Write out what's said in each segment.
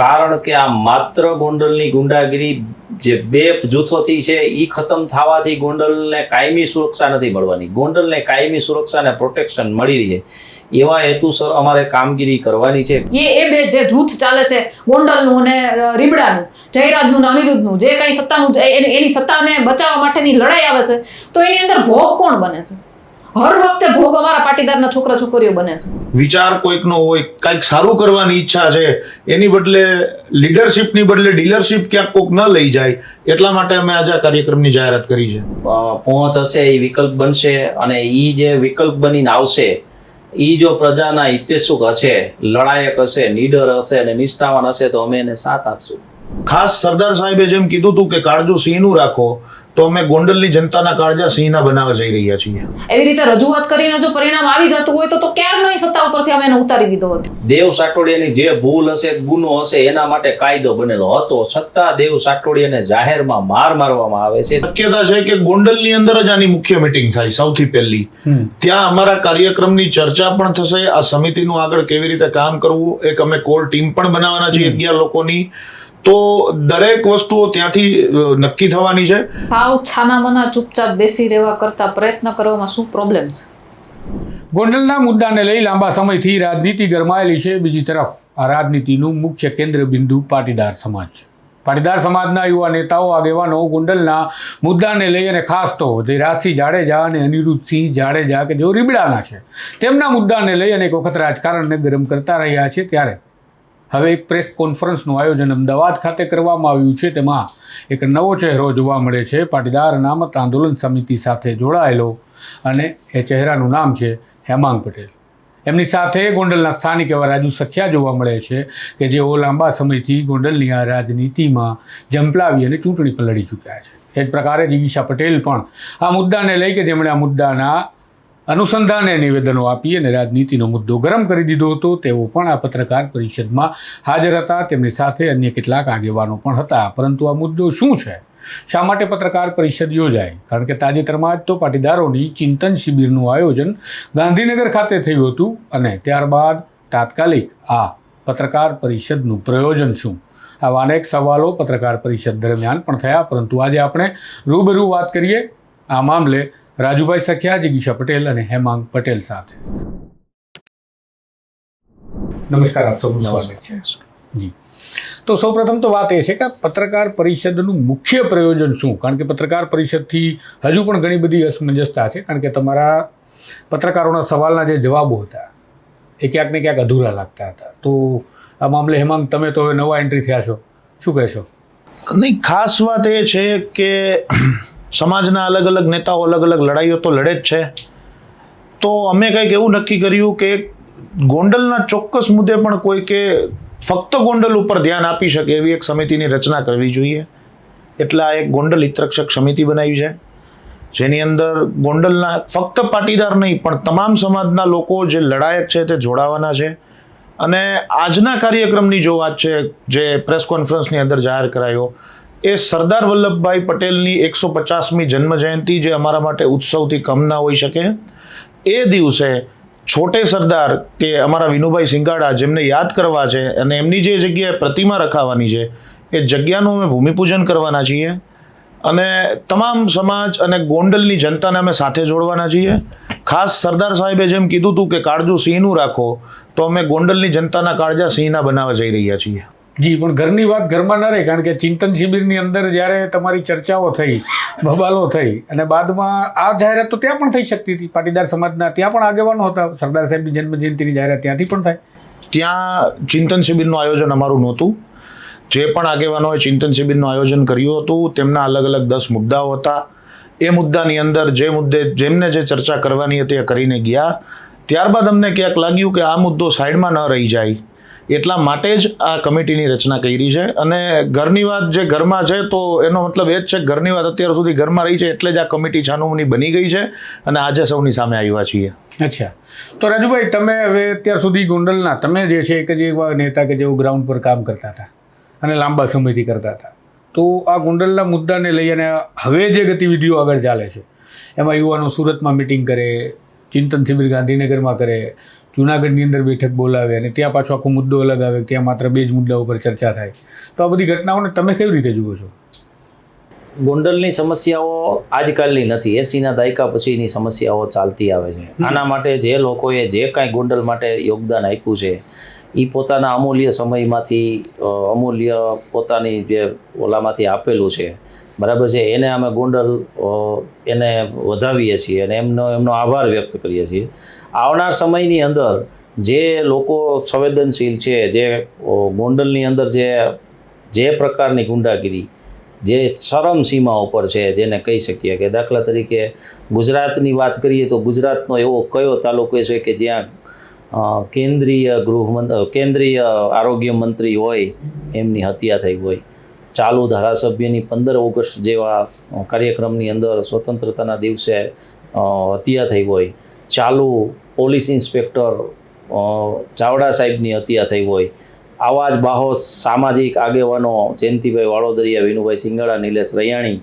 કારણ કે આ માત્ર ગોંડલની ગુંડાગીરી જે બે જૂથોથી છે એ ખતમ થવાથી ગોંડલને કાયમી સુરક્ષા નથી મળવાની. ગોંડલને કાયમી સુરક્ષા અને પ્રોટેક્શન મળી રહે. એવા હેતુસર અમારે કામગીરી કરવાની છે. એ એ બે જે જૂથ ચાલે છે, ગોંડલનું અને રીબડાનું, જયરાજનું ને અનિરુદ્ધનું, જે કંઈ સત્તાનું એની સત્તાને બચાવવા માટેની લડાઈ આવે છે, તો એની અંદર ભોગ કોણ બને છે? હર વખતે ભોગ અમારા પાટીદારના છોકરા છોકરીઓ બને છે. વિચાર કોઈકનો હોય કંઈક સારું કરવાની ઈચ્છા છે એની બદલે લીડરશિપની બદલે ડીલરશિપ ક્યાંક કોક ન લઈ જાય એટલા માટે અમે આજે આ કાર્યક્રમની જાહેરાત કરી છે. પહોંચ હશે એ વિકલ્પ બનશે અને એ જે વિકલ્પ બનીને આવશે એ જો પ્રજાના હિતેશુક હશે લડાયક હશે નીડર હશે અને નિષ્ઠાવાન હશે તો અમે એને સાથ આપશું. ખાસ સરદાર સાહેબે જેમ કીધું હતું કે કાળજો સિંહનું રાખો તો અમે ગોંડલની જનતાના કાળજા સિંહના બનાવવા જઈ રહ્યા છીએ. એવી રીતે રજૂઆત કરીને જો પરિણામ આવી જતું હોય તો તો ક્યારનો એ સત્તા ઉપરથી અમે એને ઉતારી દીધો હતો? દેવ સાટોડિયાની જે ભૂલ હશે ગુનો હશે એના માટે કાયદો બનેલો હતો. સત્તા દેવ સાટોડિયાને જાહેરમાં માર મારવામાં આવે છે. શક્યતા છે કે ગોંડલની અંદર જ આની મુખ્ય મીટિંગ થાય સૌથી પહેલી. ત્યાં અમારા કાર્યક્રમની ચર્ચા પણ થશે. આ સમિતિનું આગળ કેવી રીતે કામ કરવું એક અમે કોર ટીમ પણ બનાવવાના છીએ અગિયાર લોકોની. તો દરેક વસ્તુઓ ત્યાંથી નક્કી થવાની છે. સાવ છાના મના ચૂપચાપ બેસી રહેવા કરતા પ્રયત્ન કરવામાં શું પ્રોબ્લેમ છે? ગોંડલના મુદ્દાને લઈ લાંબા સમયથી રાજનીતિ ગરમાયેલી છે. બીજી તરફ આ રાજનીતિનું મુખ્ય કેન્દ્ર બિંદુ પાટીદાર સમાજ છે. પાટીદાર સમાજના યુવા નેતાઓ આગેવાનો ગોંડલના મુદ્દાને લઈ અને ખાસ તો ધીરાજસિંહ જાડેજા અને અનિરુદ્ધસિંહ જાડેજા કે જેઓ રીબડાના છે તેમના મુદ્દાને લઈ અને એક વખત રાજકારણને ગરમ કરતા રહ્યા છે. ત્યારે હવે એક પ્રેસ કોન્ફરન્સનું આયોજન અમદાવાદ ખાતે કરવામાં આવ્યું છે. તેમાં એક નવો ચહેરો જોવા મળે છે. પાટીદાર અનામત આંદોલન સમિતિ સાથે જોડાયેલો અને એ ચહેરાનું નામ છે હેમાંગ પટેલ. એમની સાથે ગોંડલના સ્થાનિક એવા રાજુ સખિયા જોવા મળે છે કે જેઓ લાંબા સમયથી ગોંડલની આ રાજનીતિમાં જંપલાવી અને ચૂંટણી પર લડી ચૂક્યા છે. એ જ પ્રકારે જિગીશા પટેલ પણ આ મુદ્દાને લઈ કે જેમણે આ મુદ્દાના અનુસંધાને નિવેદનો આપી અને રાજનીતિનો મુદ્દો ગરમ કરી દીધો હતો. તેઓ પણ આ પત્રકાર પરિષદમાં હાજર હતા. તેમની સાથે અન્ય કેટલાક આગેવાનો પણ હતા. પરંતુ આ મુદ્દો શું છે? શા માટે પત્રકાર પરિષદ યોજાય? કારણ કે તાજેતરમાં જ તો પાટીદારોની ચિંતન શિબિરનું આયોજન ગાંધીનગર ખાતે થયું હતું અને ત્યારબાદ તાત્કાલિક આ પત્રકાર પરિષદનું પ્રયોજન શું? આવા અનેક સવાલો પત્રકાર પરિષદ દરમિયાન પણ થયા. પરંતુ આજે આપણે રૂબરૂ વાત કરીએ. આ મામલે રાજુભાઈ સખિયા જિગીશા પટેલ અને હેમાંગ પટેલ સાથે. નમસ્કાર આપ સૌનું સ્વાગત છે. જી. તો સૌપ્રથમ તો વાત એ છે કે પત્રકાર પરિષદનું મુખ્ય પ્રયોજન શું? કારણ કે પત્રકાર પરિષદથી હજુ પણ ઘણી બધી અસમંજસતા છે કારણ કે તમારા પત્રકારોના સવાલના જે જવાબો હતા એ ક્યાંક ને ક્યાંક અધૂરા લાગતા હતા. તો આ મામલે હેમાંગ તમે તો હવે નવા એન્ટ્રી થયા છો. શું કહેશો? નહીં ખાસ વાત એ છે કે સમાજના અલગ અલગ નેતાઓ અલગ અલગ લડાઈઓ તો લડે જ છે. તો અમે કંઈક એવું નક્કી કર્યું કે ગોંડલના ચોક્કસ મુદ્દે પણ કોઈ કે ફક્ત ગોંડલ ઉપર ધ્યાન આપી શકે એવી એક સમિતિની રચના કરવી જોઈએ. એટલે આ એક ગોંડલ હિતરક્ષક સમિતિ બનાવી છે. જેની અંદર ગોંડલના ફક્ત પાટીદાર નહીં, પણ તમામ સમાજના લોકો જે લડાયક છે તે જોડાવાના છે. અને આજના કાર્યક્રમની જો વાત છે, જે પ્રેસ કોન્ફરન્સની અંદર જાહેર કરાયો એ સરદાર વલ્લભભાઈ પટેલની એકસો પચાસમી જન્મ જયંતિ જે અમારા માટે ઉત્સવથી કમ ના હોઈ શકે. એ દિવસે છોટે સરદાર કે અમારા વિનુભાઈ સિંગાડા જેમને યાદ કરવા છે અને એમની જે જગ્યાએ પ્રતિમા રખાવાની છે, એ જગ્યાનું અમે ભૂમિપૂજન કરવાના છીએ. અને તમામ સમાજ અને ગોંડલની જનતાને અમે સાથે જોડવાના છીએ. ખાસ સરદાર સાહેબે જેમ કીધું હતું કે કાળજું સિંહનું રાખો, તો અમે ગોંડલની જનતાના કાળજા સિંહના બનાવવા જઈ રહ્યા છીએ. જી, પણ ઘરની વાત ઘરમાં ન રહે, કારણ કે ચિંતન શિબિરની અંદર જ્યારે તમારી ચર્ચાઓ થઈ, બબાલો થઈ, અને બાદમાં આ જાહેરાત તો ત્યાં પણ થઈ શકતી હતી. પાટીદાર સમાજના ત્યાં પણ આગેવાનો હતા. સરદાર સાહેબની જન્મજયંતિની જાહેરાત ત્યાંથી પણ થાય. ત્યાં ચિંતન શિબિરનું આયોજન અમારું નહોતું. જે પણ આગેવાનોએ ચિંતન શિબિરનું આયોજન કર્યું હતું, તેમના અલગ અલગ દસ મુદ્દાઓ હતા. એ મુદ્દાની અંદર જે મુદ્દે, જેમને જે ચર્ચા કરવાની હતી એ કરીને ગયા. ત્યારબાદ અમને ક્યાંક લાગ્યું કે આ મુદ્દો સાઈડમાં ન રહી જાય. એટલા માટે જ આ કમિટીની રચના કરી છે. અને ઘરની વાત જે ઘરમાં છે, તો એનો મતલબ એ જ છે, ઘરની વાત અત્યાર સુધી ઘરમાં રહી છે, એટલે જ આ કમિટી છાનુમની બની ગઈ છે અને આજે સૌની સામે આવ્યા છીએ. અચ્છા. તો રાજુભાઈ, તમે હવે અત્યાર સુધી ગોંડલના, તમે જે છે, એક જ એવા નેતા કે જેઓ ગ્રાઉન્ડ પર કામ કરતા હતા અને લાંબા સમયથી કરતા હતા, તો આ ગોંડલના મુદ્દાને લઈ અને હવે જે ગતિવિધિઓ આગળ ચાલે છે, એમાં યુવાનો સુરતમાં મિટિંગ કરે, ચિંતન શિબિર ગાંધીનગરમાં કરે જુનાગઢની અંદર બેઠક બોલાવે અને ત્યાં પાછો આખો મુદ્દો અલગ આવે ત્યાં માત્ર બે જ મુદ્દા ઉપર ચર્ચા થાય. તો આ બધી ઘટનાઓને તમે કેવી રીતે જુઓ છો? ગોંડલની સમસ્યાઓ આજકાલની નથી. એસીના દાયકા પછીની સમસ્યાઓ ચાલતી આવે છે. આના માટે જે લોકોએ જે કાંઈ ગોંડલ માટે યોગદાન આપ્યું છે એ પોતાના અમૂલ્ય સમયમાંથી અમૂલ્ય પોતાની જે ઓલામાંથી આપેલું છે બરાબર છે, એને અમે ગોંડલ એને વધાવીએ છીએ અને એમનો એમનો આભાર વ્યક્ત કરીએ છીએ. આવનાર સમયની અંદર જે લોકો સંવેદનશીલ છે, જે ગોંડલની અંદર જે જે પ્રકારની ગુંડાગીરી, જે ચરમ સીમા ઉપર છે, જેને કહી શકીએ કે દાખલા તરીકે ગુજરાતની વાત કરીએ તો ગુજરાતનો એવો કયો તાલુકો છે કે જ્યાં કેન્દ્રીય ગૃહમંત કેન્દ્રીય આરોગ્ય મંત્રી હોય, એમની હત્યા થઈ હોય. ચાલુ ધારાસભ્યની પંદર ઓગસ્ટ જેવા કાર્યક્રમની અંદર સ્વતંત્રતાના દિવસે હત્યા થઈ હોય, ચાલુ પોલીસ ઇન્સ્પેક્ટર ચાવડા સાહેબની હત્યા થઈ હોય, આવા જ બાહોશ સામાજિક આગેવાનો જયંતિભાઈ વાળોદરિયા, વિનુભાઈ સિંગાળા નિલેશ રૈયાણી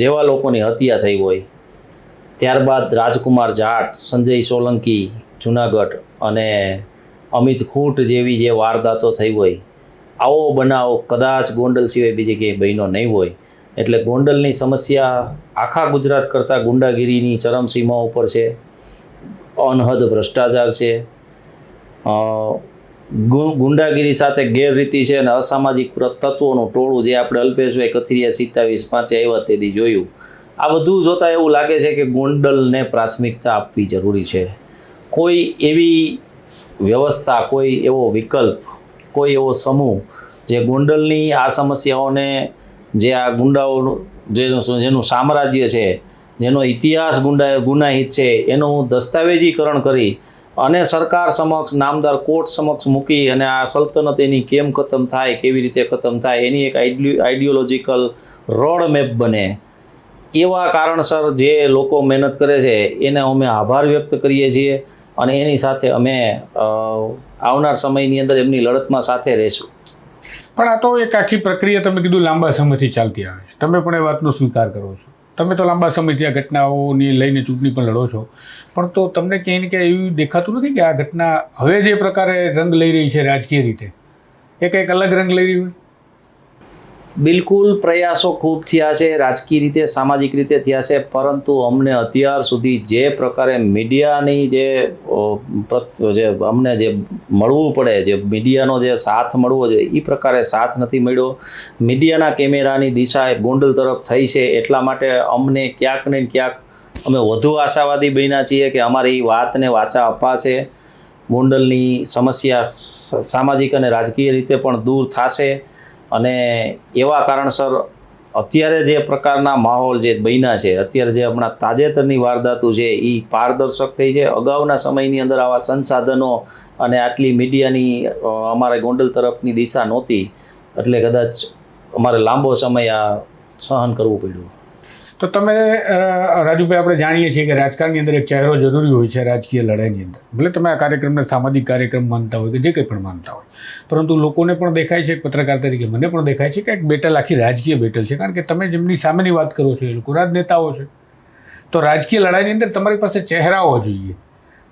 જેવા લોકોની હત્યા થઈ હોય. ત્યારબાદ રાજકુમાર જાટ, સંજય સોલંકી, જુનાગઢ અને અમિત ખૂંટ જેવી જે વારદાતો થઈ હોય આવો બનાવ, કદાચ ગોંડલ સિવાય બીજી ક્યાંય બહેનો નહીં હોય. એટલે ગોંડલની સમસ્યા આખા ગુજરાત કરતાં ગુંડાગીરીની ચરમસીમા ઉપર છે. અનહદ ભ્રષ્ટાચાર છે. ગુંડાગીરી સાથે ગેરરીતિ છે અને અસામાજિક તત્વોનું ટોળું જે આપણે અલ્પેશભાઈ કથિરિયા સિત્તાવીસ પાંચે આવ્યા તેથી જોયું. આ બધું જોતાં એવું લાગે છે કે ગોંડલને પ્રાથમિકતા આપવી જરૂરી છે. કોઈ એવી વ્યવસ્થા, કોઈ એવો વિકલ્પ કોઈ એવો સમૂહ જે ગુંડલની આ સમસ્યાઓને જે આ ગુંડાઓ જેનું જેનું સામ્રાજ્ય છે, જેનો ઇતિહાસ ગુંડા ગુનાહિત છે, એનું દસ્તાવેજીકરણ કરી અને સરકાર સમક્ષ, નામદાર કોર્ટ સમક્ષ મૂકી અને આ સલ્તનત એની કેમ ખતમ થાય, કેવી રીતે ખતમ થાય, એની એક આઈડિયોલોજીકલ રોડ મેપ બને. એવા કારણસર જે લોકો મહેનત કરે છે, એને અમે આભાર વ્યક્ત કરીએ છીએ અને એની સાથે અમે આવનાર સમયની અંદર એમની લડતમાં સાથે રહેશું. પણ આ તો એક આખી પ્રક્રિયા તમે કીધું લાંબા સમયથી ચાલતી આવે છે. તમે પણ એ વાતનો સ્વીકાર કરો છો. તમે તો લાંબા સમયથી આ ઘટનાઓની લઈને ચૂંટણી પણ લડો છો. પણ તો તમને ક્યાંય ને ક્યાંય એવું દેખાતું નથી કે આ ઘટના હવે જે પ્રકારે રંગ લઈ રહી છે રાજકીય રીતે? એ કંઈક અલગ રંગ લઈ રહી હોય? બિલકુલ પ્રયાસો ખૂબ થયા છે, રાજકીય રીતે, સામાજિક રીતે થયા છે, પરંતુ અમને અત્યાર સુધી જે પ્રકારે મીડિયાની જે જે અમને જે મળવું પડે, જે મીડિયાનો જે સાથ મળવો જોઈએ એ પ્રકારે સાથ નથી મળ્યો. મીડિયાના કેમેરાની દિશા ગોંડલ તરફ થઈ છે, એટલા માટે અમને ક્યાંક ને ક્યાંક અમે વધુ આશાવાદી બન્યા છીએ કે અમારી વાતને વાચા અપાશે. ગોંડલની સમસ્યા સામાજિક અને રાજકીય રીતે પણ દૂર થશે. અને એવા કારણસર અત્યારે જે પ્રકારના માહોલ જે બન્યા છે, અત્યારે જે હમણાં તાજેતરની વારદાતો છે એ પારદર્શક થઈ છે. અગાઉના સમયની અંદર આવા સંસાધનો અને આટલી મીડિયાની અમારે ગોંડલ તરફની દિશા નહોતી, એટલે કદાચ અમારે લાંબો સમય આ સહન કરવું પડ્યું. તો તમે રાજુભાઈ, આપણે જાણીએ છીએ કે રાજકારણની અંદર એક ચહેરો જરૂરી હોય છે રાજકીય લડાઈની અંદર. ભલે તમે આ કાર્યક્રમને સામાજિક કાર્યક્રમ માનતા હોય કે જે કંઈ પણ માનતા હોય. પરંતુ લોકોને પણ દેખાય છે પત્રકાર તરીકે મને પણ દેખાય છે કે એક બેટલ, આખી રાજકીય બેટલ છે. કારણ કે તમે જેમની સામેની વાત કરો છો, એ લોકો રાજનેતાઓ છે. તો રાજકીય લડાઈની અંદર તમારી પાસે ચહેરાઓ જોઈએ.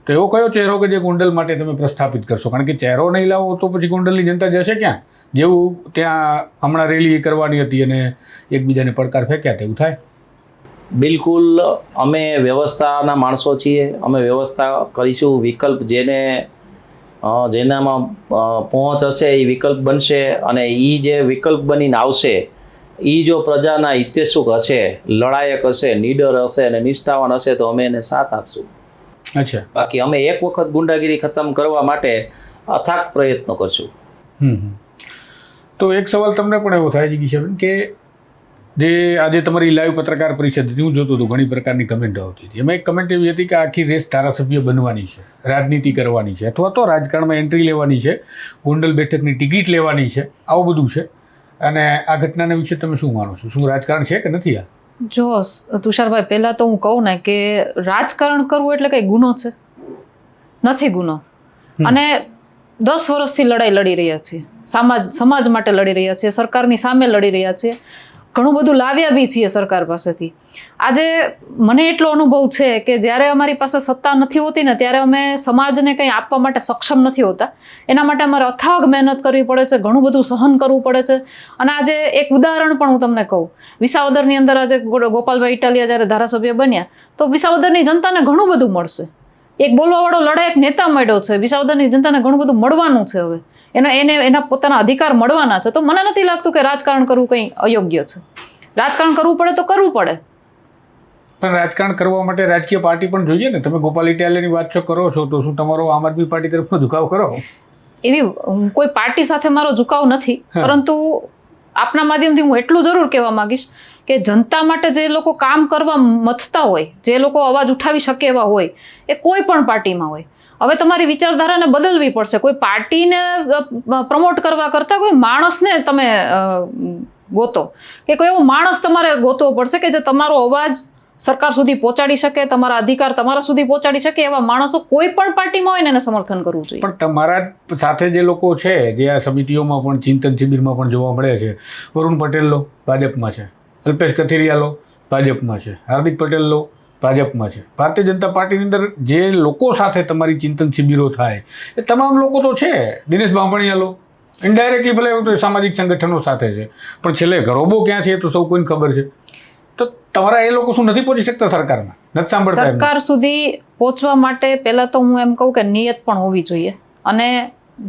તો એવો કયો ચહેરો કે જે ગોંડલ માટે તમે પ્રસ્થાપિત કરશો? કારણ કે ચહેરો નહીં લાવો તો પછી ગોંડલની જનતા જશે ક્યાં? જેવું ત્યાં હમણાં રેલી કરવાની હતી અને એકબીજાને પડકાર ફેંક્યા તેવું થાય? બિલકુલ અમે વ્યવસ્થાના માણસો છીએ. અમે વ્યવસ્થા કરીશું. વિકલ્પ જેને જેનામાં પહોંચ હશે એ વિકલ્પ બનશે અને એ જે વિકલ્પ બનીને આવશે એ જો પ્રજાના હિતેશુક હશે લડાયક હશે નીડર હશે અને નિષ્ઠાવાન હશે તો અમે એને સાથ આપશું. અચ્છા. બાકી અમે એક વખત ગુંડાગીરી ખતમ કરવા માટે અથાક પ્રયત્નો કરશું. તો એક સવાલ તમને પણ એવો થાય છે ગીશાબેન કે જે આજે તમારી લાઈવ પત્રકાર પરિષદ હું જોતો હતો ઘણી પ્રકારની કમેન્ટો આવતી હતી. એમાં એક કમેન્ટ એવી હતી કે આખી રેસ ધારાસભ્ય બનવાની છે રાજનીતિ કરવાની છે અથવા તો રાજકારણમાં એન્ટ્રી લેવાની છે ગોંડલ બેઠકની ટિકિટ લેવાની છે આવું બધું છે. અને આ ઘટનાના વિશે તમે શું માનો છો? શું રાજકારણ છે કે નથી આ? જો તુષારભાઈ પહેલાં તો હું કહું ને કે રાજકારણ કરવું એટલે કંઈ ગુનો છે. નથી ગુનો. અને દસ વર્ષથી લડાઈ લડી રહ્યા છીએ. સમાજ સમાજ માટે લડી રહ્યા છીએ. સરકારની સામે લડી રહ્યા છીએ. ઘણું બધું લાવ્યા બી છીએ સરકાર પાસેથી. આજે મને એટલો અનુભવ છે કે જ્યારે અમારી પાસે સત્તા નથી હોતી ને ત્યારે અમે સમાજને કંઈ આપવા માટે સક્ષમ નથી હોતા. એના માટે અમારે અથાગ મહેનત કરવી પડે છે, ઘણું બધું સહન કરવું પડે છે. અને આજે એક ઉદાહરણ પણ હું તમને કહું. વિસાવદરની અંદર આજે ગોપાલભાઈ ઇટાલિયા જ્યારે ધારાસભ્ય બન્યા, તો વિસાવદરની જનતાને ઘણું બધું મળશે. એક બોલવાવાળો લડાયક નેતા મળ્યો છે. વિસાવદરની જનતાને ઘણું બધું મળવાનું છે હવે. એના એને એના પોતાના અધિકાર મળવાના છે. તો મને નથી લાગતું કે રાજકારણ કરવું કંઈ અયોગ્ય છે. રાજકારણ કરવું પડે તો કરવું પડે. પણ રાજકારણ કરવા માટે રાજકીય પાર્ટી પણ જોઈએ ને. તમે ગોપાલ ઇટાલિયાની વાત છો કરો છો તો શું તમારો આમ આદમી પાર્ટી તરફનો ઝુકાવ કરો? એવી કોઈ પાર્ટી સાથે મારો ઝુકાવ નથી. પરંતુ આપના માધ્યમથી હું એટલું જરૂર કહેવા માંગીશ કે જનતા માટે જે લોકો કામ કરવા મથતા હોય, જે લોકો અવાજ ઉઠાવી શકે એવા હોય, એ કોઈ પણ પાર્ટીમાં હોય. હવે તમારી વિચારધારાને બદલવી પડશે. કોઈ પાર્ટીને પ્રમોટ કરવા કરતાં કોઈ માણસને તમે ગોતો. કે કોઈ એવો માણસ તમારે ગોતવો પડશે કે જે તમારો અવાજ સરકાર સુધી પહોંચાડી શકે, તમારા અધિકાર તમારા સુધી પહોંચાડી શકે એવા માણસો કોઈ પણ પાર્ટીમાં હોય ને એને સમર્થન કરવું જોઈએ. પણ તમારા સાથે જે લોકો છે, જે આ સમિતિઓમાં પણ ચિંતન શિબિરમાં પણ જોવા મળે છે, વરુણ પટેલ લો, ભાજપમાં છે. અલ્પેશ કથિરિયા લો, ભાજપમાં છે. હાર્દિક પટેલ લો, ભાજપમાં છે. ભારતીય જનતા પાર્ટીની અંદર જે લોકો સાથે તમારી ચિંતન શિબિરો થાય, એ તમામ લોકો તો છે. દિનેશ બાંભણિયા લો ઇન્ડાયરેક્ટલી ભલે સામાજિક સંગઠનો સાથે છે, પણ છેલ્લે ગરોબો ક્યાં છે એ તો સૌ કોઈને ખબર છે. તમારા એ લોકો શું નથી પહોંચી શકતા સરકારમાં? નથી સાંભળતા સરકાર સુધી પહોંચવા માટે પહેલા તો હું એમ કહું કે નિયત પણ હોવી જોઈએ. અને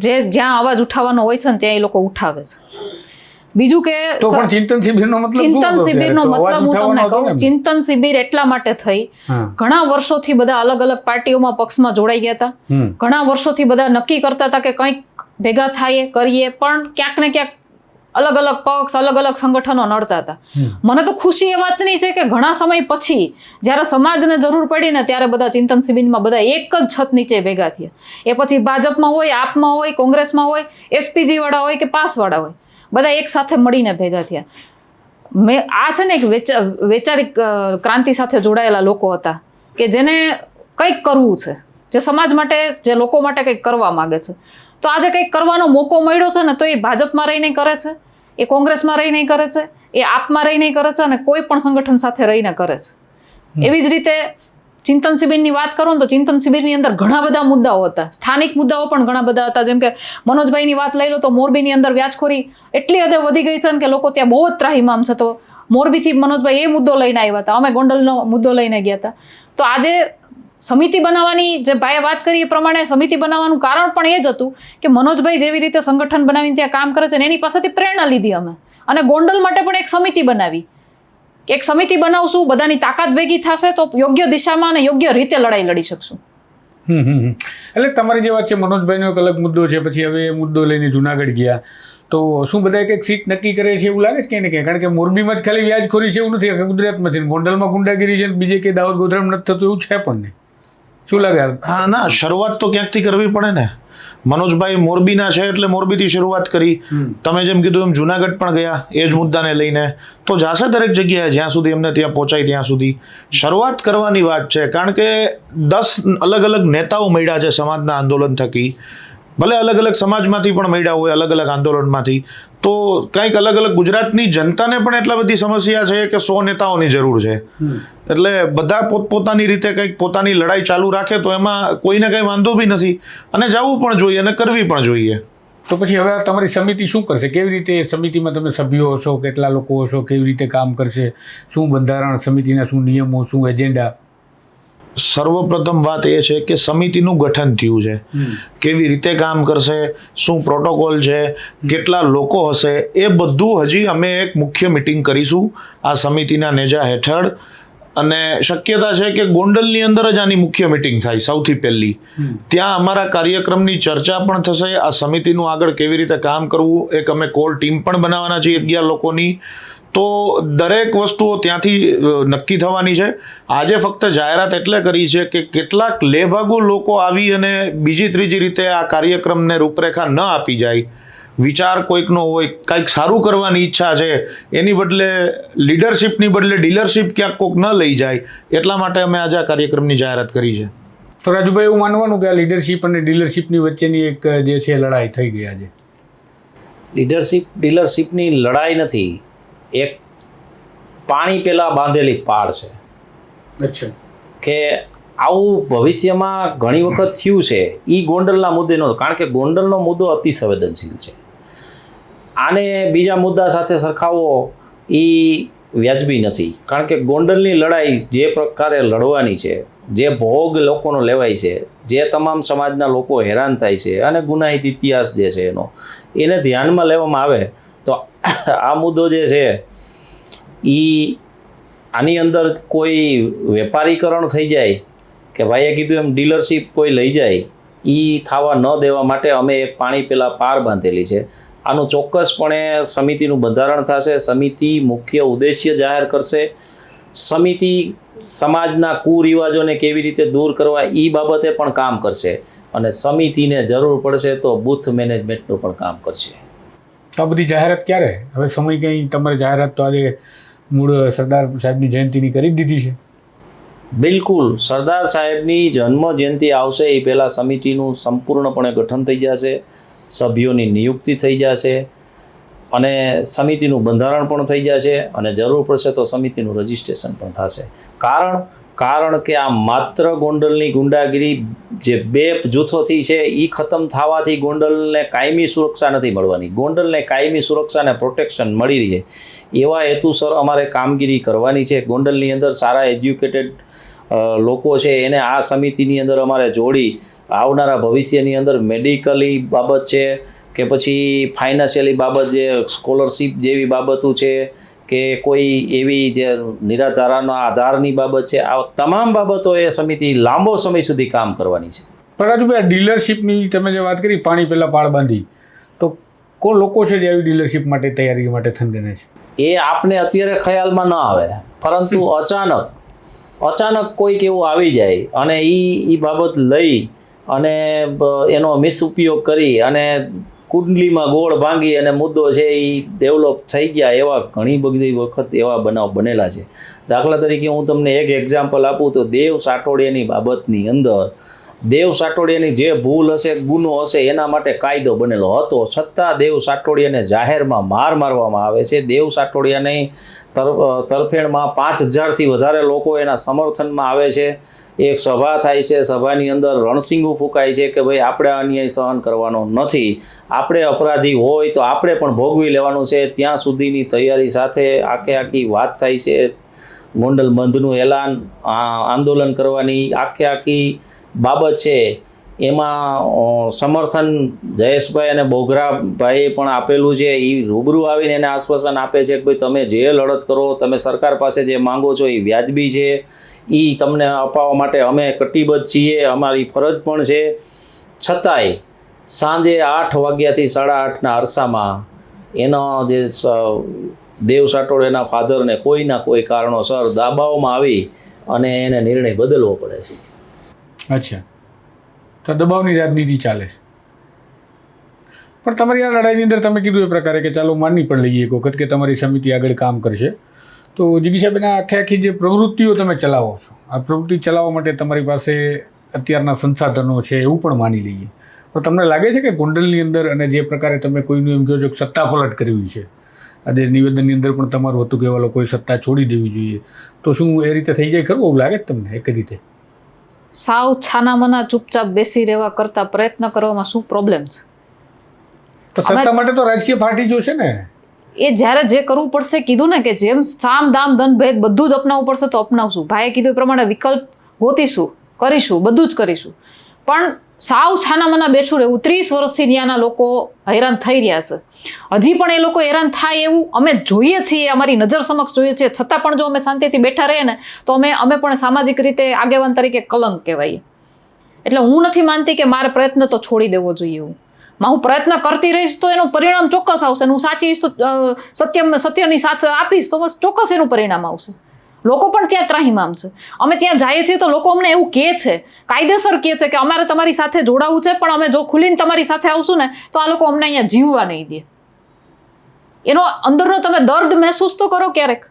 જે જ્યાં અવાજ ઉઠાવવાનો હોય છે ને ત્યાં એ લોકો ઉઠાવે છે. બીજું કે ચિંતન શિબિરનો મતલબ ચિંતન શિબિરનો મતલબ હું તમને કહું ચિંતન શિબિર એટલા માટે થઈ. ઘણા વર્ષોથી બધા અલગ અલગ પાર્ટીઓમાં પક્ષમાં જોડાઈ ગયા હતા. ઘણા વર્ષોથી બધા નક્કી કરતા હતા કે કંઈક ભેગા થાય કરીએ પણ ક્યાંક ને ક્યાંક અલગ અલગ પક્ષ અલગ અલગ સંગઠનો નડતા હતા. મને તો ખુશી એ વાતની છે કે ઘણા સમય પછી જ્યારે સમાજને જરૂર પડી ને ત્યારે બધા ચિંતન શિબિરમાં બધા એક જ છત નીચે ભેગા થયા. એ પછી ભાજપમાં હોય આપમાં હોય કોંગ્રેસમાં હોય એસપીજી વાળા હોય કે પાસવાળા હોય બધા એક સાથે મળીને ભેગા થયા. મેં આ છે ને એક વેચા વૈચારિક ક્રાંતિ સાથે જોડાયેલા લોકો હતા કે જેને કંઈક કરવું છે. જે સમાજ માટે જે લોકો માટે કંઈક કરવા માગે છે. તો આજે કંઈક કરવાનો મોકો મળ્યો છે ને તો એ ભાજપમાં રહીને કરે છે એ કોંગ્રેસમાં રહીને કરે છે એ આપમાં રહીને કરે છે અને કોઈ પણ સંગઠન સાથે રહીને કરે છે. એવી જ રીતે ચિંતન શિબિરની વાત કરું ને તો ચિંતન શિબિરની અંદર ઘણા બધા મુદ્દાઓ હતા. સ્થાનિક મુદ્દાઓ પણ ઘણા બધા હતા. જેમ કે મનોજભાઈની વાત લઈ લો તો મોરબીની અંદર વ્યાજખોરી એટલી હદે વધી ગઈ છે ને કે લોકો ત્યાં બહુ જ ત્રાહીમામ છે. તો મોરબીથી મનોજભાઈ એ મુદ્દો લઈને આવ્યા હતા. અમે ગોંડલનો મુદ્દો લઈને ગયા હતા. તો આજે સમિતિ બનાવવાની જે ભાઈએ વાત કરી એ પ્રમાણે સમિતિ બનાવવાનું કારણ પણ એ જ હતું કે મનોજભાઈ જેવી રીતે સંગઠન બનાવીને ત્યાં કામ કરે છે ને એની પાસેથી પ્રેરણા લીધી અમે. અને ગોંડલ માટે પણ એક સમિતિ બનાવી. એક સમિતિ બનાવશું, બધાની તાકાત ભેગી થશે તો યોગ્ય દિશામાં અને યોગ્ય રીતે લડાઈ લડી શકશું. એટલે તમારી જે વાત છે મનોજભાઈનો એક અલગ મુદ્દો છે, પછી હવે એ મુદ્દો લઈને જુનાગઢ ગયા. તો શું બધા કંઈક સીટ નક્કી કરે છે એવું લાગે છે કે? ને કારણ કે મોરબીમાં જ ખાલી વ્યાજખોરી છે એવું નથી ગુજરાતમાં છે ગોંડલમાં ગુંડાગીરી છે બીજે કે દાહોદ ગોધરામ નથી થતું, એવું છે પણ નહીં. શું લાગે હા ના શરૂઆત તો ક્યાંકથી કરવી પડે ને? મનોજભાઈ મોરબીના છે એટલે મોરબીથી શરૂઆત કરી. તમે જેમ કીધું એમ જુનાગઢ પણ ગયા એ જ મુદ્દાને લઈને. તો જાશે દરેક જગ્યાએ જ્યાં સુધી એમને ત્યાં પહોંચાય ત્યાં સુધી. શરૂઆત કરવાની વાત છે કારણ કે દસ અલગ અલગ નેતાઓ મળ્યા છે સમાજના આંદોલન થકી. ભલે અલગ અલગ સમાજમાંથી પણ મળ્યા હોય અલગ અલગ આંદોલનમાંથી. તો કંઈક અલગ અલગ ગુજરાતની જનતાને પણ એટલા બધી સમસ્યા છે કે સો નેતાઓની જરૂર છે. એટલે બધા પોતપોતાની રીતે કંઈક પોતાની લડાઈ ચાલુ રાખે તો એમાં કોઈને કંઈ વાંધો બી નથી. અને જવું પણ જોઈએ અને કરવી પણ જોઈએ. તો પછી હવે તમારી સમિતિ શું કરશે? કેવી રીતે સમિતિમાં તમે સભ્યો હશો? કેટલા લોકો હશો? કેવી રીતે કામ કરશે? શું બંધારણ સમિતિના શું નિયમો શું એજન્ડા? સર્વપ્રથમ વાત એ છે કે સમિતિનું ગઠન થયું છે. કેવી રીતે કામ કરશે શું પ્રોટોકોલ છે કેટલા લોકો હશે એ બધું હજી અમે એક મુખ્ય મિટિંગ કરીશું આ સમિતિના નેજા હેઠળ. અને શક્યતા છે કે ગોંડલની અંદર જ આની મુખ્ય મિટિંગ થાય સૌથી પહેલી. ત્યાં અમારા કાર્યક્રમની ચર્ચા પણ થશે આ સમિતિનું આગળ કેવી રીતે કામ કરવું એક અમે કોર ટીમ પણ બનાવવાના છીએ અગિયાર લોકોની. તો દરેક વસ્તુઓ ત્યાંથી નક્કી થવાની છે. આજે ફક્ત જાહેરાત એટલે કરી છે કે કેટલાક લેભાગુ લોકો આવી અને બીજી ત્રીજી રીતે આ કાર્યક્રમને રૂપરેખા ન આપી જાય. વિચાર કોઈકનો હોય કંઈક સારું કરવાની ઈચ્છા છે એની બદલે લીડરશિપની બદલે ડીલરશિપ ક્યાંક કોઈક ન લઈ જાય એટલા માટે અમે આજે આ કાર્યક્રમની જાહેરાત કરી છે. તો રાજુભાઈ એવું માનવાનું કે આ લીડરશિપ અને ડીલરશિપની વચ્ચેની એક જે છે લડાઈ થઈ ગઈ આજે? લીડરશિપ ડીલરશિપની લડાઈ નથી. એક પાણી પેલા બાંધેલી પાળ છે. અચ્છા. કે આવું ભવિષ્યમાં ઘણી વખત થયું છે એ ગોંડલના મુદ્દે નહોતો કારણ કે ગોંડલનો મુદ્દો અતિ સંવેદનશીલ છે. આને બીજા મુદ્દા સાથે સરખાવવો એ વ્યાજબી નથી. કારણ કે ગોંડલની લડાઈ જે પ્રકારે લડવાની છે જે ભોગ લોકોનો લેવાય છે જે તમામ સમાજના લોકો હેરાન થાય છે અને ગુનાહિત ઇતિહાસ જે છે એનો એને ધ્યાનમાં લેવામાં આવે આ મુદ્દો જે છે એ આની અંદર કોઈ વેપારીકરણ થઈ જાય કે ભાઈએ કીધું એમ ડીલરશીપ કોઈ લઈ જાય એ થવા ન દેવા માટે અમે એક પાણી પહેલાં પાર બાંધેલી છે. આનું ચોક્કસપણે સમિતિનું બંધારણ થશે, સમિતિ મુખ્ય ઉદ્દેશ્ય જાહેર કરશે. સમિતિ સમાજના કુરિવાજોને કેવી રીતે દૂર કરવા એ બાબતે પણ કામ કરશે. અને સમિતિને જરૂર પડશે તો બૂથ મેનેજમેન્ટનું પણ કામ કરશે. આ બધી જાહેરાત ક્યારે? હવે સમય કંઈ તમારે જાહેરાત તો આજે મૂળ સરદાર સાહેબની જયંતિની કરી દીધી છે. બિલકુલ. સરદાર સાહેબની જન્મ જયંતિ આવશે એ પહેલાં સમિતિનું સંપૂર્ણપણે ગઠન થઈ જશે, સભ્યોની નિયુક્તિ થઈ જશે અને સમિતિનું બંધારણ પણ થઈ જશે અને જરૂર પડશે તો સમિતિનું રજિસ્ટ્રેશન પણ થશે. કારણ કારણ કે આ માત્ર ગોંડલની ગુંડાગીરી જે બે જૂથોથી છે એ ખતમ થવાથી ગોંડલને કાયમી સુરક્ષા નથી મળવાની. ગોંડલને કાયમી સુરક્ષા અને પ્રોટેક્શન મળી રહે એવા હેતુસર અમારે કામગીરી કરવાની છે. ગોંડલની અંદર સારા એજ્યુકેટેડ લોકો છે, એને આ સમિતિની અંદર અમારે જોડી આવનારા ભવિષ્યની અંદર મેડિકલી બાબત છે કે પછી ફાઇનાન્શિયલી બાબત જે સ્કોલરશિપ જેવી બાબતો છે કે કોઈ એવી જે નિરાધારાના આધારની બાબત છે આ તમામ બાબતો એ સમિતિ લાંબો સમય સુધી કામ કરવાની છે. પણ રાજુભાઈ આ ડીલરશીપની તમે જે વાત કરી પાણી પહેલાં પાળ બાંધી તો કોણ લોકો છે જે આવી ડીલરશીપ માટે તૈયારી માટે થનગને છે? એ આપને અત્યારે ખ્યાલમાં ન આવે પરંતુ અચાનક અચાનક કોઈક એવું આવી જાય અને એ એ બાબત લઈ અને એનો મિસઉપયોગ કરી અને કુંડલીમાં ગોળ ભાંગી અને મુદ્દો છે એ ડેવલપ થઈ ગયા એવા ઘણી બધી વખત એવા બનાવ બનેલા છે. દાખલા તરીકે હું તમને એક એક્ઝામ્પલ આપું તો દેવ સાટોડિયાની બાબતની અંદર, દેવ સાટોડિયાની જે ભૂલ હશે, ગુનો હશે, એના માટે કાયદો બનેલો હતો. છતાં દેવ સાટોડિયાને જાહેરમાં માર મારવામાં આવે છે. દેવ સાટોડિયાની તરફ તરફેણમાં પાંચ હજારથી વધારે લોકો એના સમર્થનમાં આવે છે. એક સભા થાય છે, સભાની અંદર રણસિંગું ફૂંકાય છે કે ભાઈ આપણે અન્યાય સહન કરવાનો નથી. આપણે અપરાધી હોય તો આપણે પણ ભોગવી લેવાનું છે. ત્યાં સુધીની તૈયારી સાથે આખે આખી વાત થાય છે. ગોંડલ બંધનું એલાન આંદોલન કરવાની આખે આખી બાબત છે. એમાં સમર્થન જયેશભાઈ અને બોઘરાભાઈએ પણ આપેલું છે. એ રૂબરૂ આવીને એને આશ્વાસન આપે છે કે ભાઈ તમે જે લડત કરો, તમે સરકાર પાસે જે માંગો છો એ વ્યાજબી છે. એ તમને અપાવવા માટે અમે કટિબદ્ધ છીએ, અમારી ફરજ પણ છે. છતાંય સાંજે આઠ વાગ્યાથી સાડા આઠના અરસામાં એનો જે દેવ સાટોડ એના ફાધરને કોઈના કોઈ કારણોસર દાબાઓમાં આવી અને એને નિર્ણય બદલવો પડે છે. અચ્છા. તો દબાવની રાજનીતિ ચાલે છે. પણ તમારી આ લડાઈની અંદર તમે કીધું એ પ્રકારે કે ચાલો માની પણ લઈએ એક વખત કે તમારી સમિતિ આગળ કામ કરશે. તો જીગી સાહેબ એના આખે આખી જે પ્રવૃત્તિઓ તમે ચલાવો છો આ પ્રવૃત્તિ ચલાવવા માટે તમારી પાસે અત્યારના સંસાધનો છે એવું પણ માની લઈએ. પણ તમને લાગે છે કે કુંડલની અંદર અને જે પ્રકારે તમે કોઈનું એમ કહો છો કે સત્તા પલટ કરવી છે આજે નિવેદનની અંદર પણ તમારું હતું કે એવા લોકોએ સત્તા છોડી દેવી જોઈએ. તો શું એ રીતે થઈ જાય ખરું એવું લાગે તમને એક રીતે? સાવ છાનામાના ચૂપચાપ બેસી રહેવા કરતા પ્રયત્ન કરવામાં શું પ્રોબ્લેમ છે? તો સત્તા માટે તો રાજકીય પાર્ટી જોશે ને. એ જ્યારે જે કરવું પડશે કીધું ને કે જેમ સામ, દામ દન ભેદ બધું જ અપનાવવું પડશે તો અપનાવશું. ભાઈએ કીધું એ પ્રમાણે વિકલ્પ ગોતીશું, કરીશું, બધું જ કરીશું. પણ સાવ છાનામાના બેઠું રહેવું, ત્રીસ વર્ષથી ત્યાંના લોકો હેરાન થઈ રહ્યા છે. હજી પણ એ લોકો હેરાન થાય એવું અમે જોઈએ છીએ, અમારી નજર સમક્ષ જોઈએ છીએ. છતાં પણ જો અમે શાંતિથી બેઠા રહીએ ને, તો અમે અમે પણ સામાજિક રીતે આગેવાન તરીકે કલંક કહેવાય એટલે હું નથી માનતી કે મારે પ્રયત્ન તો છોડી દેવો જોઈએ એવું. હું પ્રયત્ન કરતી રહીશ તો એનું પરિણામ ચોક્કસ આવશે. હું સાચી તો સત્ય સત્યની સાથે આપીશ તો બસ ચોક્કસ એનું પરિણામ આવશે. લોકો પણ ત્યાં ત્રાહીમામ છે. અમે ત્યાં જઈએ છીએ તો લોકો અમને એવું કહે છે. કાયદેસર કહે છે કે અમારે તમારી સાથે જોડાવું છે, પણ અમે જો ખુલીને તમારી સાથે આવશું ને, તો આ લોકો અમને અહીંયા જીવવા નહીં દે. એનો અંદરનો તમે દર્દ મહેસૂસ તો કરો ક્યારેક.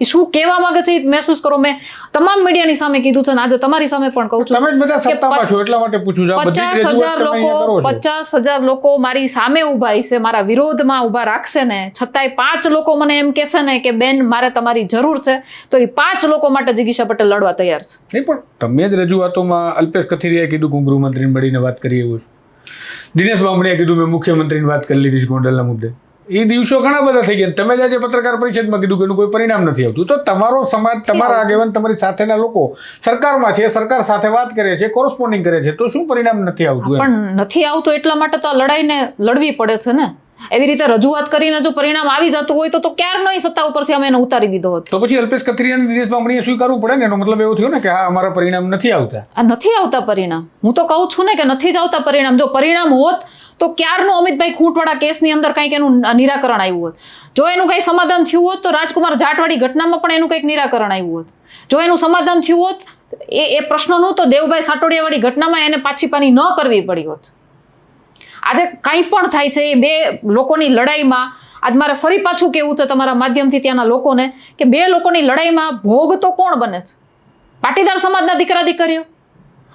એ શું કહેવા માંગે છે મહેસૂસ કરો. મેં તમામ મીડિયાની સામે કીધું છે ને આજે તમારી સામે પણ કહું છું તમે બધા સત્તામાં છો એટલા માટે પૂછું છું પચાસ હજાર લોકો પચાસ હજાર લોકો મારી સામે ઊભા છે મારા વિરોધમાં ઊભા રાખશે ને છતાંય પાંચ લોકો મને એમ કહેશે ને કે બેન મારે તમારી જરૂર છે. તો એ પાંચ લોકો માટે જિગીશા પટેલ લડવા તૈયાર છે. નહીં પણ તમે જ રજૂઆતોમાં અલ્પેશ કથિરિયાએ કીધું કે હું ગૃહમંત્રીને મળીને વાત કરી એવું છું. દિનેશ બામણીએ કીધું મેં મુખ્યમંત્રીની વાત કરી લીધી છે ગોંડલના મુદ્દે. એ દિવસો ઘણા બધા થઈ ગયા. તમે જ આજે પત્રકાર પરિષદમાં કીધું કે એનું કોઈ પરિણામ નથી આવતું. તો તમારો સમાજ તમારા આગેવાન તમારી સાથેના લોકો સરકારમાં છે સરકાર સાથે વાત કરે છે કોરસ્પોન્ડિંગ કરે છે તો શું પરિણામ નથી આવતું પણ નથી આવતું એટલા માટે તો આ લડાઈને લડવી પડે છે ને? એવી રીતે રજૂઆત કરીને જો પરિણામ આવી જતું હોય તો તો ક્યારનો સત્તા ઉપરથી અમે એને ઉતારી દીધો હોત? તો પછી અલ્પેશ કથિરિયા અને દિનેશ બામણીએ સ્વીકારવું પડે ને? એનો મતલબ એવો થયો ને કે હા અમારા પરિણામ નથી આવતા. આ નથી આવતા પરિણામ. હું તો કહું છું ને કે નથી જ આવતા પરિણામ. જો પરિણામ હોત તો ક્યારનો અમિતભાઈ ખૂંટવાળા કેસની અંદર કંઈક એનું નિરાકરણ આવ્યું હોત? જો એનું કંઈ સમાધાન થયું હોત તો રાજકુમાર જાટવાડી ઘટનામાં પણ એનું કંઈક નિરાકરણ આવ્યું હોત. જો એનું સમાધાન થયું હોત એ એ પ્રશ્નનું તો દેવભાઈ સાટોડિયાવાળી ઘટનામાં એને પાછી પાની ન કરવી પડી હોત. આજે કંઈ પણ થાય છે એ બે લોકોની લડાઈમાં આજ મારે ફરી પાછું કેવું છે તમારા માધ્યમથી ત્યાંના લોકોને કે બે લોકોની લડાઈમાં ભોગ તો કોણ બને છે? પાટીદાર સમાજના દીકરા દીકરીઓ.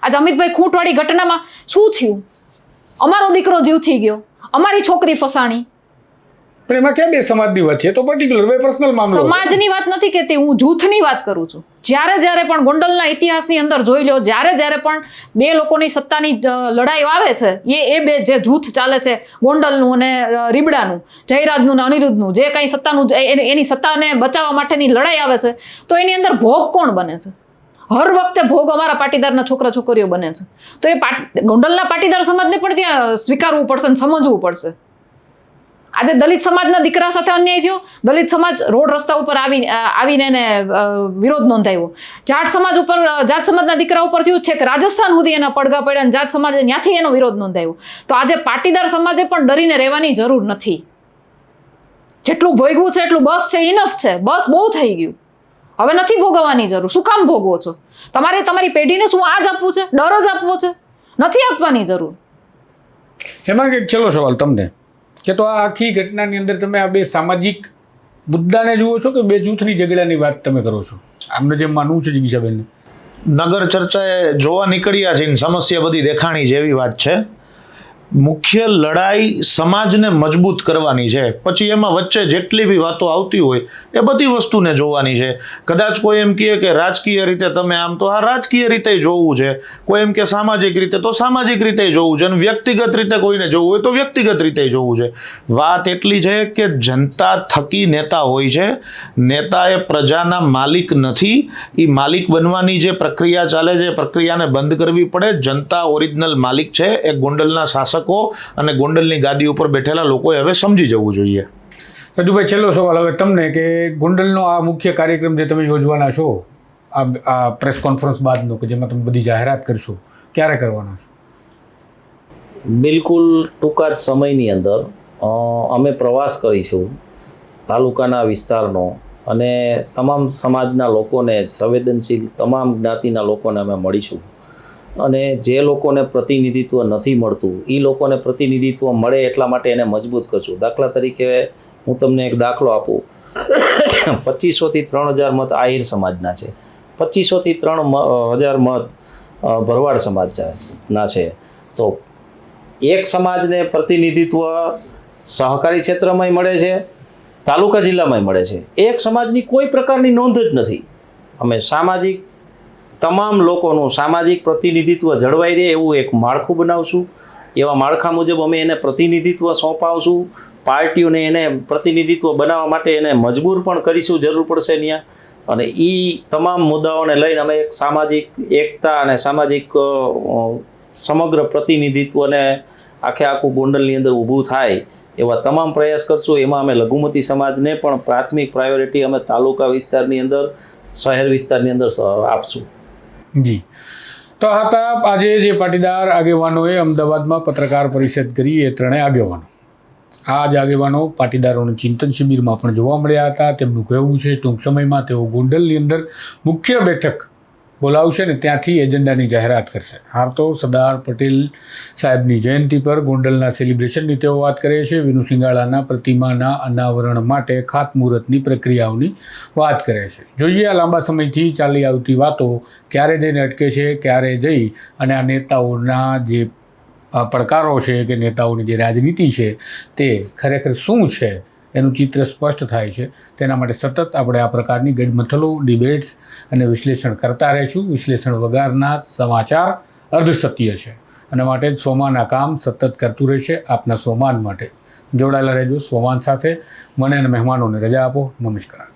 આજે અમિતભાઈ ખૂંટવાળી ઘટનામાં શું થયું? અમારો દીકરો જીવથી ગયો અમારી છોકરી ફસાણી. પણ એમાં ક્યાં બે સમાજની વાત છે? તો પર્ટિક્યુલર બે પર્સનલ મામલો સમાજની વાત નથી કહેતી હું જૂથની વાત કરું છું. જ્યારે જ્યારે પણ ગોંડલના ઇતિહાસની અંદર જોઈ લો, જ્યારે જ્યારે પણ બે લોકોની સત્તાની લડાઈઓ આવે છે, એ એ બે જે જૂથ ચાલે છે, ગોંડલનું અને રીબડાનું, જયરાજનું અને અનિરુદ્ધનું, જે કાંઈ સત્તાનું એની સત્તાને બચાવવા માટેની લડાઈ આવે છે, તો એની અંદર ભોગ કોણ બને છે? હર વખતે ભોગ અમારા પાટીદારના છોકરા છોકરીઓ બને છે. તો એ પાટ, ગોંડલના પાટીદાર સમાજને પણ ત્યાં સ્વીકારવું પડશે અને સમજવું પડશે. આજે દલિત સમાજના દીકરા સાથે અન્યાય થયો. દલિત સમાજ રોડ રસ્તા ઉપર આવી આવીને એને વિરોધ નોંધાવ્યો જાટ સમાજ ઉપર જાત સમાજના દીકરા ઉપર થયું છે કે રાજસ્થાન સુધી એના પડઘા પડ્યા અને જાત સમાજે ત્યાંથી એનો વિરોધ નોંધાવ્યો તો આજે પાટીદાર સમાજે પણ ડરીને રહેવાની જરૂર નથી. જેટલું ભોગવું છે એટલું બસ છે ઇનફ છે. બસ બહુ થઈ ગયું. હવે નથી ભોગવવાની જરૂર. શું કામ ભોગવો છો? તમારે તમારી પેઢીને શું આ જ આપવું છે? ડર જ આપવો છે. નથી આપવાની જરૂર. એમાં કે છેલ્લો સવાલ તમને. કે તો આ આખી ઘટનાની અંદર તમે આ બે સામાજિક મુદ્દાને જુઓ છો કે બે જૂથની ઝઘડાની વાત તમે કરો છો? આમને જેમ માનવું છે જિગીશાબેનને. નગર ચર્ચાએ જોવા નીકળ્યા છે સમસ્યા બધી દેખાણી જેવી વાત છે. મુખ્ય લડાઈ સમાજને મજબૂત કરવાની છે. પછી એમાં વચ્ચે જેટલી બી વાતો આવતી હોય, એ બધી વસ્તુને જોવાની છે. કદાચ કોઈ એમ કહે કે રાજકીય રીતે તમે આમ તો આ રાજકીય રીતે જોવું છે. કોઈ એમ કે સામાજિક રીતે તો સામાજિક રીતે જોવું છે અને વ્યક્તિગત રીતે કોઈને જોવું હોય તો વ્યક્તિગત રીતે જોવું છે. વાત એટલી છે કે જનતા થકી નેતા હોય છે. નેતા એ પ્રજાના માલિક નથી. એ માલિક બનવાની જે પ્રક્રિયા ચાલે છે, એ પ્રક્રિયાને બંધ કરવી પડે. જનતા ઓરિજિનલ માલિક છે. એ ગોંડલના શાસકો અને ગોંડલની ગાદી ઉપર બેઠેલા લોકોએ હવે સમજી જવું જોઈએ. સજુભાઈ છેલ્લો સવાલ હવે તમને કે ગોંડલનો આ મુખ્ય કાર્યક્રમ જે તમે યોજવાના છો આ આ પ્રેસ કોન્ફરન્સ બાદનો કે જેમાં તમે બધી જાહેરાત કરશો ક્યારે કરવાના છો? બિલકુલ ટૂંકા જ સમયની અંદર અમે પ્રવાસ કરીશું તાલુકાના વિસ્તારનો અને તમામ સમાજના લોકોને સંવેદનશીલ તમામ જ્ઞાતિના લોકોને અમે મળીશું. અને જે લોકોને પ્રતિનિધિત્વ નથી મળતું એ લોકોને પ્રતિનિધિત્વ મળે એટલા માટે એને મજબૂત કરશું. દાખલા તરીકે હું તમને એક દાખલો આપું. પચીસોથી ત્રણ હજાર મત આહિર સમાજના છે. પચીસોથી ત્રણ હજાર મત ભરવાડ સમાજના છે. તો એક સમાજને પ્રતિનિધિત્વ સહકારી ક્ષેત્રમાંય મળે છે, તાલુકા જિલ્લામાંય મળે છે. એક સમાજની કોઈ પ્રકારની નોંધ જ નથી. અમે સામાજિક તમામ લોકોનું સામાજિક પ્રતિનિધિત્વ જળવાઈ રહે એવું એક માળખું બનાવશું. એવા માળખા મુજબ અમે એને પ્રતિનિધિત્વ સોંપાવશું. પાર્ટીઓને એને પ્રતિનિધિત્વ બનાવવા માટે એને મજબૂર પણ કરીશું, જરૂર પડશે ત્યાં અને એ તમામ મુદ્દાઓને લઈને અમે એક સામાજિક એકતા અને સામાજિક સમગ્ર પ્રતિનિધિત્વને આખે આખું ગોંડલની અંદર ઊભું થાય એવા તમામ પ્રયાસ કરશું. એમાં અમે લઘુમતી સમાજને પણ પ્રાથમિક પ્રાયોરિટી અમે તાલુકા વિસ્તારની અંદર, શહેર વિસ્તારની અંદર આપશું. જી. તો હતા આજે જે પાટીદાર આગેવાનોએ અમદાવાદમાં પત્રકાર પરિષદ કરી એ ત્રણેય આગેવાનો. આ જ આગેવાનો પાટીદારોનું ચિંતન શિબિરમાં પણ જોવા મળ્યા હતા. તેમનું કહેવું છે ટૂંક સમયમાં તેઓ ગોંડલની અંદર મુખ્ય બેઠક બોલાવશે ને ત્યાંથી એજન્ડાની જાહેરાત કરશે. હાર તો સરદાર પટેલ સાહેબની જયંતિ પર ગોંડલના સેલિબ્રેશનની તેઓ વાત કરે છે. વિનુ સિંગાળાના પ્રતિમાના અનાવરણ માટે ખાતમુહૂર્તની પ્રક્રિયાઓની વાત કરે છે. જોઈએ આ લાંબા સમયથી ચાલી આવતી વાતો ક્યારે જઈને અટકે છે, ક્યારે જઈ અને આ નેતાઓના જે પડકારો છે કે નેતાઓની જે રાજનીતિ છે તે ખરેખર શું છે એનું ચિત્ર સ્પષ્ટ થાય છે. તેના માટે સતત આપણે આ પ્રકારની ગડમથલો ડિબેટ્સ અને વિશ્લેષણ કરતા રહીશું. વિશ્લેષણ વગરના સમાચાર અર્ધસત્ય છે. અને માટે સોમાના કામ સતત કરતું રહેશે આપના સોમાન માટે. જોડાયેલા રહેજો સોમાન સાથે. મને અને મહેમાનોને રજા આપો. નમસ્કાર.